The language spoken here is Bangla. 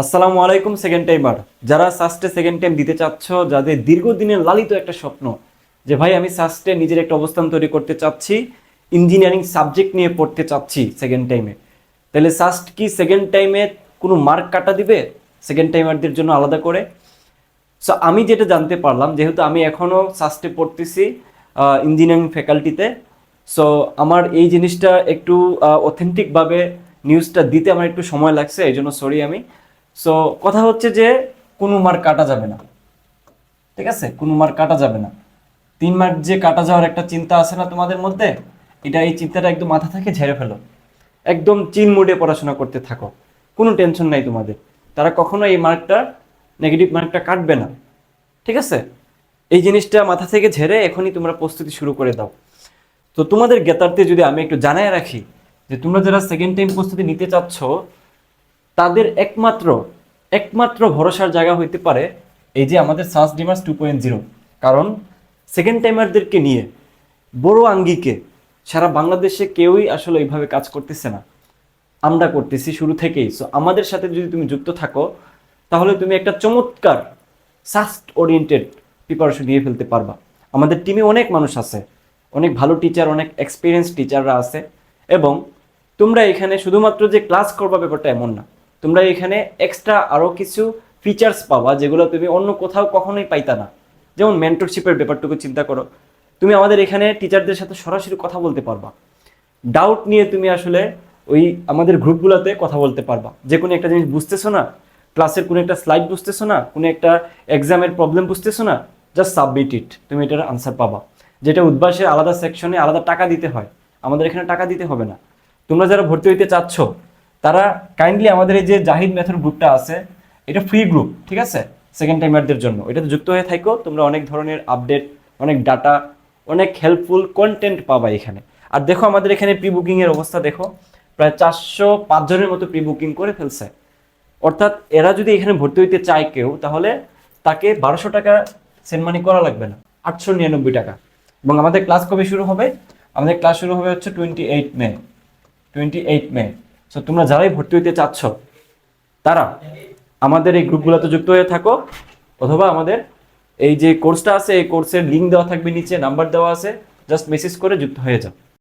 আসসালামু আলাইকুম সেকেন্ড টাইমার যারা সাস্টে সেকেন্ড টাইম দিতে চাচ্ছ, যাদের দীর্ঘদিনের লালিত একটা স্বপ্ন, যে ভাই আমি সাস্টে নিজের একটা অবস্থান তৈরি করতে চাচ্ছি ইঞ্জিনিয়ারিং সাবজেক্ট নিয়ে পড়তে চাচ্ছি সেকেন্ড টাইমে তাহলে সাস্ট কি সেকেন্ড টাইমে কোনো মার্ক কাটা দিবে? সেকেন্ড টাইমারদের জন্য আলাদা করে। সো আমি যেটা জানতে পারলাম, যেহেতু আমি এখনও সাস্টে পড়তেছি ইঞ্জিনিয়ারিং ফ্যাকাল্টিতে সো আমার এই জিনিসটা একটু অথেন্টিকভাবে নিউজটা দিতে আমার একটু সময় লাগছে, এই জন্য সরি আমি। সো কথা হচ্ছে যে কোনো মার্ক কাটা যাবে না। ঠিক আছে? কোনো মার্ক কাটা যাবে না। তিন মার্ক যে কাটা যাওয়ার একটা চিন্তা আছে না তোমাদের মধ্যে? এটা এই চিন্তাটা একদম মাথা থেকে ঝেড়ে ফেলো। একদম চিন মুডে পড়াশোনা করতে থাকো। কোনো টেনশন নাই তোমাদের। তারা কখনো এই মার্কটা নেগেটিভ মার্কটা কাটবে না। ঠিক আছে? এই জিনিসটা মাথা থেকে ঝেড়ে এখনই তোমরা প্রস্তুতি শুরু করে দাও। তো তোমাদের জ্ঞাতার্থে যদি আমি একটু জানায় রাখি যে তোমরা যারা সেকেন্ড টাইম প্রস্তুতি নিতে চাচ্ছ তাদের একমাত্র একমাত্র ভরসার জায়গা হইতে পারে এই যে আমাদের সাস ডিমার্স টু পয়েন্ট জিরো কারণ সেকেন্ড টাইমারদেরকে নিয়ে, বড় আঙ্গিকে সারা বাংলাদেশে কেউই আসলে এইভাবে কাজ করতেছে না। আমরা করতেছি শুরু থেকেই। সো আমাদের সাথে যদি তুমি যুক্ত থাকো, তাহলে তুমি একটা চমৎকার সাস্ট ওরিয়েন্টেড প্রিপারেশন দিয়ে ফেলতে পারবা। আমাদের টিমে অনেক মানুষ আছে, অনেক ভালো টিচার অনেক এক্সপিরিয়েন্স টিচাররা আছে। এবং তোমরা এখানে শুধুমাত্র যে ক্লাস করবা ব্যাপারটা এমন না। তোমরা এখানে এক্সট্রা আরও কিছু ফিচার্স পাবা, যেগুলো তুমি অন্য কোথাও কখনোই পাইতা না। যেমন মেন্টরশিপের ব্যাপারটুকু চিন্তা করো। তুমি আমাদের এখানে টিচারদের সাথে সরাসরি কথা বলতে পারবা। ডাউট নিয়ে তুমি আসলে ওই আমাদের গ্রুপগুলোতে কথা বলতে পারবা। যে কোনো একটা জিনিস বুঝতেছো না ক্লাসের কোনো একটা স্লাইড বুঝতেছো না, কোনো একটা এক্সামের প্রবলেম বুঝতেছো না জাস্ট সাবমিট ইট তুমি এটার আনসার পাবা। যেটা উদ্বাসের আলাদা সেকশনে আলাদা টাকা দিতে হয়। আমাদের এখানে টাকা দিতে হবে না। তোমরা যারা ভর্তি হইতে চাচ্ছ তারা কাইন্ডলি আমাদের এই যে জাহিদ মেথড গ্রুপটা আছে, এটা ফ্রি গ্রুপ ঠিক আছে? সেকেন্ড টাইমারদের জন্য। এটাতে যুক্ত হয়ে থাকো, তোমরা অনেক ধরনের আপডেট অনেক ডাটা অনেক হেল্পফুল কন্টেন্ট পাবা এখানে। আর দেখো আমাদের এখানে প্রি বুকিংয়ের অবস্থা দেখো, প্রায় চারশো পাঁচজনের মতো প্রি বুকিং করে ফেলছে। অর্থাৎ এরা যদি এখানে ভর্তি হইতে চায় কেউ, তাহলে তাকে বারোশো টাকা সেন্ড মানি করা লাগবে না, আটশো নিরানব্বই টাকা। এবং আমাদের ক্লাস কবে শুরু হবে? আমাদের ক্লাস শুরু হবে হচ্ছে twenty eight May twenty eight May so তোমরা যারাই ভর্তি হইতে চাচ্ছ, তারা আমাদের এই গ্রুপগুলোতে যুক্ত হয়ে থাকো, অথবা আমাদের এই যে কোর্সটা আছে, এই কোর্সের লিঙ্ক দেওয়া থাকবে নিচে নাম্বার দেওয়া আছে জাস্ট মেসেজ করে যুক্ত হয়ে যাও।